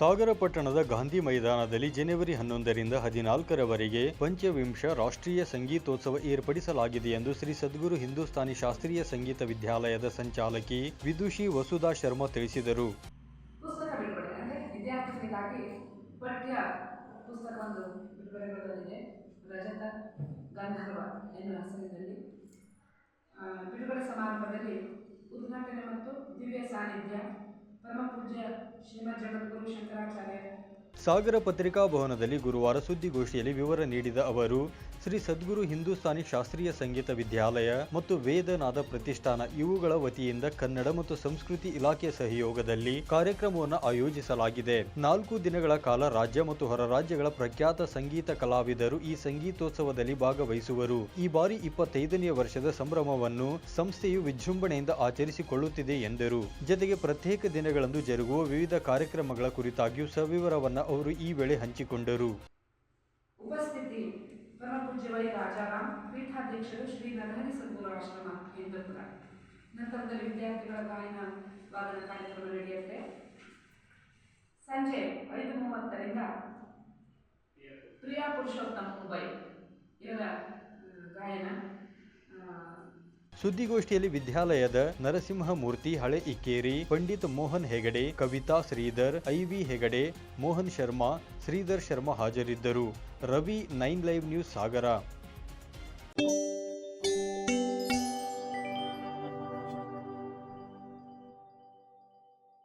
ಸಾಗರ ಪಟ್ಟಣದ ಗಾಂಧಿ ಮೈದಾನದಲ್ಲಿ ಜನವರಿ ಹನ್ನೊಂದರಿಂದ ಹದಿನಾಲ್ಕರವರೆಗೆ ಪಂಚವಿಂಶ ರಾಷ್ಟ್ರೀಯ ಸಂಗೀತೋತ್ಸವ ಏರ್ಪಡಿಸಲಾಗಿದೆ ಎಂದು ಶ್ರೀ ಸದ್ಗುರು ಹಿಂದೂಸ್ತಾನಿ ಶಾಸ್ತ್ರೀಯ ಸಂಗೀತ ವಿದ್ಯಾಲಯದ ಸಂಚಾಲಕಿ ವಿದುಷಿ ವಸುಧಾ ಶರ್ಮಾ ತಿಳಿಸಿದರು. ಬಿಡುಗಡೆ ಸಮಾರಂಭದಲ್ಲಿ ಉದ್ಘಾಟನೆ ಮತ್ತು ದಿವ್ಯ ಸಾನ್ನಿಧ್ಯ परम पूज्य श्रीमद् जगद्गुरु शंकराचार्य ಸಾಗರ ಪತ್ರಿಕಾ ಭವನದಲ್ಲಿ ಗುರುವಾರ ಸುದ್ದಿಗೋಷ್ಠಿಯಲ್ಲಿ ವಿವರ ನೀಡಿದ ಅವರು, ಶ್ರೀ ಸದ್ಗುರು ಹಿಂದೂಸ್ತಾನಿ ಶಾಸ್ತ್ರೀಯ ಸಂಗೀತ ವಿದ್ಯಾಲಯ ಮತ್ತು ವೇದನಾದ ಪ್ರತಿಷ್ಠಾನ ಇವುಗಳ ವತಿಯಿಂದ ಕನ್ನಡ ಮತ್ತು ಸಂಸ್ಕೃತಿ ಇಲಾಖೆ ಸಹಯೋಗದಲ್ಲಿ ಕಾರ್ಯಕ್ರಮವನ್ನು ಆಯೋಜಿಸಲಾಗಿದೆ. ನಾಲ್ಕು ದಿನಗಳ ಕಾಲ ರಾಜ್ಯ ಮತ್ತು ಹೊರ ರಾಜ್ಯಗಳ ಪ್ರಖ್ಯಾತ ಸಂಗೀತ ಕಲಾವಿದರು ಈ ಸಂಗೀತೋತ್ಸವದಲ್ಲಿ ಭಾಗವಹಿಸುವರು. ಈ ಬಾರಿ ಇಪ್ಪತ್ತೈದನೆಯ ವರ್ಷದ ಸಂಭ್ರಮವನ್ನು ಸಂಸ್ಥೆಯು ವಿಜೃಂಭಣೆಯಿಂದ ಆಚರಿಸಿಕೊಳ್ಳುತ್ತಿದೆ ಎಂದರು. ಜತೆಗೆ ಪ್ರತ್ಯೇಕ ದಿನಗಳಂದು ಜರುಗುವ ವಿವಿಧ ಕಾರ್ಯಕ್ರಮಗಳ ಕುರಿತಾಗಿಯೂ ಸವಿವರವನ್ನ ಅವರು ಈ ವೇಳೆ ಹಂಚಿಕೊಂಡರು. ಉಪಸ್ಥಿತಿ ಪರಮ ಪೂಜ್ಯ ವೈ ರಾಜಾರಾಮ್, ಪೀಠಾಧ್ಯಕ್ಷರು ಶ್ರೀ ನಗರಿ ಸದ್ಗುರು ಆಶ್ರಮ ಇಂದಪುರ ನಂತರದಲ್ಲಿ ವಿದ್ಯಾರ್ಥಿಗಳ ಗಾಯನ ವಾದನ ಕಾರ್ಯಕ್ರಮ ನಡೆಯುತ್ತೆ ಸಂಜೆ ಐದು ಮೂವತ್ತರಿಂದ ಪ್ರಿಯಾ ಪುರುಷೋತ್ತಮ ಮುಂಬೈ ಇವರ ಗಾಯನ. ಸುದ್ದಿಗೋಷ್ಠಿಯಲ್ಲಿ ವಿದ್ಯಾಲಯದ ನರಸಿಂಹಮೂರ್ತಿ ಹಳೆ ಇಕ್ಕೇರಿ, ಪಂಡಿತ್ ಮೋಹನ್ ಹೆಗಡೆ, ಕವಿತಾ ಶ್ರೀಧರ್ ಐವಿ ಹೆಗಡೆ, ಮೋಹನ್ ಶರ್ಮಾ, ಶ್ರೀಧರ್ ಶರ್ಮಾ ಹಾಜರಿದ್ದರು. Ravi nine live news Sagara.